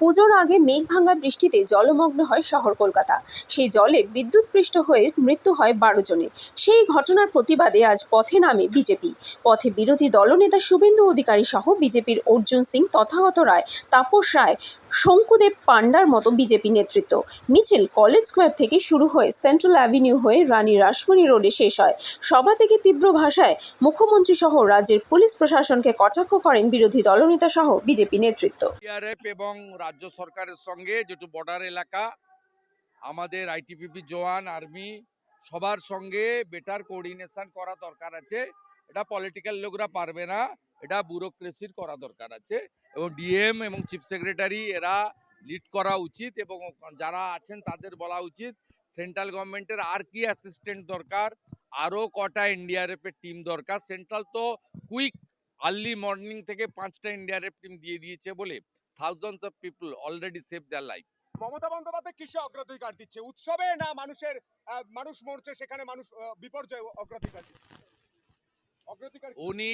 পুজোর আগে মেঘ ভাঙা বৃষ্টিতে জলমগ্ন হয় শহর কলকাতা। সেই জলে বিদ্যুৎপৃষ্ট হয়ে মৃত্যু হয় বারো জনের। সেই ঘটনার প্রতিবাদে আজ পথে নামে বিজেপি। পথে বিরোধী দলনেতা শুভেন্দু অধিকারী সহ বিজেপির অর্জুন সিং, তথাগত রায়, তাপস রায় শঙ্কুদেব পান্ডার মতো বিজেপি নেতৃত্ব। মিছিল কলেজ স্কোয়ার থেকে শুরু হয়ে সেন্ট্রাল অ্যাভিনিউ হয়ে রানী রাসমণি রোডে শেষ হয়। সভা থেকে তীব্র ভাষায় মুখ্যমন্ত্রী সহ রাজ্যের পুলিশ প্রশাসনকে কটাক্ষ করেন বিরোধী দলনেতা সহ বিজেপি নেতৃত্ব। এবং রাজ্য সরকারের সঙ্গে যেটু বর্ডার এলাকা, আমাদের আইটিপিপি জওয়ান, আর্মি সবার সঙ্গে বেটার কোঅর্ডিনেশন করা দরকার আছে। এটা পলিটিক্যাল লোকরা পারবে না। এটা ব্যুরোক্রেসির করা দরকার আছে এবং ডিএম এবং চিফ সেক্রেটারি এরা লিড করা উচিত এবং যারা আছেন তাদের বলা উচিত সেন্ট্রাল গভর্নমেন্টের আর কি অ্যাসিস্ট্যান্ট দরকার? আরও কটা এনডিআরএফের টিম দরকার? সেন্ট্রাল তো কুইক আর্লি মর্নিং থেকে পাঁচটা এনডিআরএফ টিম দিয়ে দিয়েছে বলে। Thousands of people already save their life. Mamata Bandyopadhyay কিসে অগ্রাধিকার দিচ্ছে? উৎসবে না মানুষের মানুষ মরছে সেখানে মানুষ বিপর্যয় অগ্রাধিকার দিচ্ছে? অগ্রাধিকার? উনি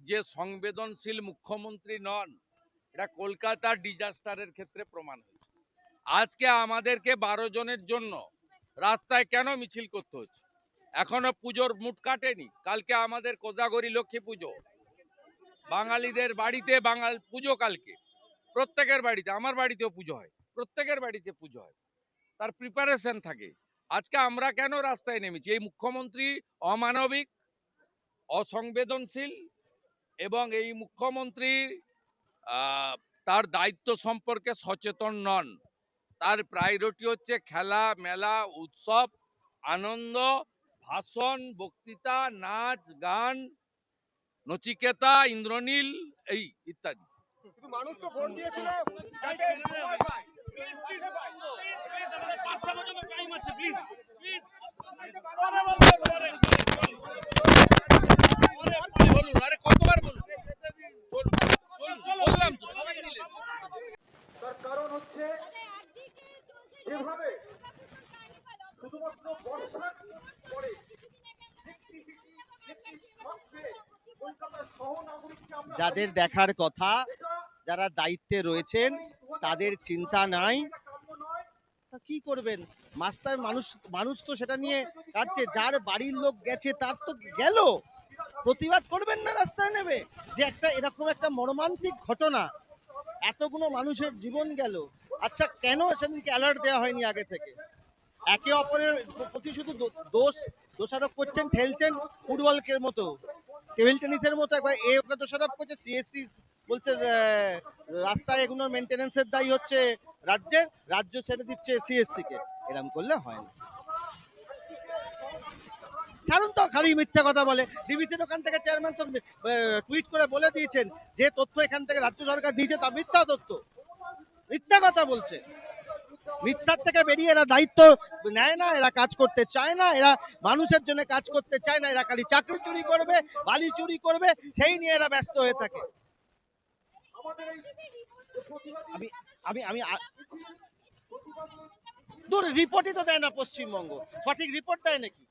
যে সংবেদনশীল মুখ্যমন্ত্রী নন, এটা কলকাতার ডিজাস্টারের ক্ষেত্রে প্রমাণ হয়েছে। আজকে আমাদেরকে বারো জনের জন্য রাস্তায় কেন মিছিল করতে হচ্ছে? এখনও পুজোর মুট কাটেনি। কালকে আমাদের কোজাগরি লক্ষ্মী পুজো। বাঙালিদের বাড়িতে বাঙাল পুজো কালকে। প্রত্যেকের বাড়িতে, আমার বাড়িতেও পুজো হয়। প্রত্যেকের বাড়িতে পুজো হয়। তার প্রিপারেশন থাকে। আজকে আমরা কেন রাস্তায় নেমেছি? এই মুখ্যমন্ত্রী অমানবিক, অসংবেদনশীল এবং এই মুখ্যমন্ত্রী তার দায়িত্ব সম্পর্কে সচেতন নন। তার প্রায়োরিটি হচ্ছে খেলা মেলা উৎসব আনন্দ ভাষণ বক্তৃতা নাচ গান নচিকেতা ইন্দ্রনীল এই ইত্যাদি। বর্ষার পরে যাদের দেখার কথা যারা দায়িত্বে রয়েছেন তাদের চিন্তা নাই। তা কি করবেন? মাস্টার মানুষ মানুষ তো সেটা নিয়ে কাটছে যার বাড়ির লোক গেছে তার তো গেল। প্রতিবাদ করবেন না রাস্তায় নেবে যে একটা এরকম একটা মর্মান্তিক ঘটনা এতগুলো মানুষের জীবন গেল। আচ্ছা কেন সেদিনকে অ্যালার্ট দেওয়া হয়নি আগে থেকে? একে অপরের প্রতি শুধু দোষ দোষারোপ করছেন, ঠেলছেন ফুটবলকে মতো। টেবিল টেনিসের মতো একবার এ ওকে দোষারোপ করছে সিএসসি বলছে রাস্তায় এগুলোর মেনটেনেন্সের দায়ী হচ্ছে রাজ্যের, রাজ্য ছেড়ে দিচ্ছে সিএসসি কে এরকম করলে হয় না। ছাড়ুন তো, খালি মিথ্যা কথা বলে। ডিভিসির ওখান থেকে চেয়ারম্যান তো টুইট করে বলে দিয়েছেন যে তথ্য এখান থেকে রাজ্য সরকার দিয়েছে, তা মিথ্যা তথ্য। মিথ্যা কথা বলছে। মিথ্যার থেকে বেরিয়ে এরা দায়িত্ব নেয় না, এরা কাজ করতে চায় না, এরা মানুষের জন্য কাজ করতে চায় না, এরা খালি চাকরি চুরি করবে, বালি চুরি করবে, সেই নিয়ে এরা ব্যস্ত হয়ে থাকে। আমি আমি আমি দূর রিপোর্টই তো দেয় না পশ্চিমবঙ্গ। সঠিক রিপোর্ট দেয় নাকি?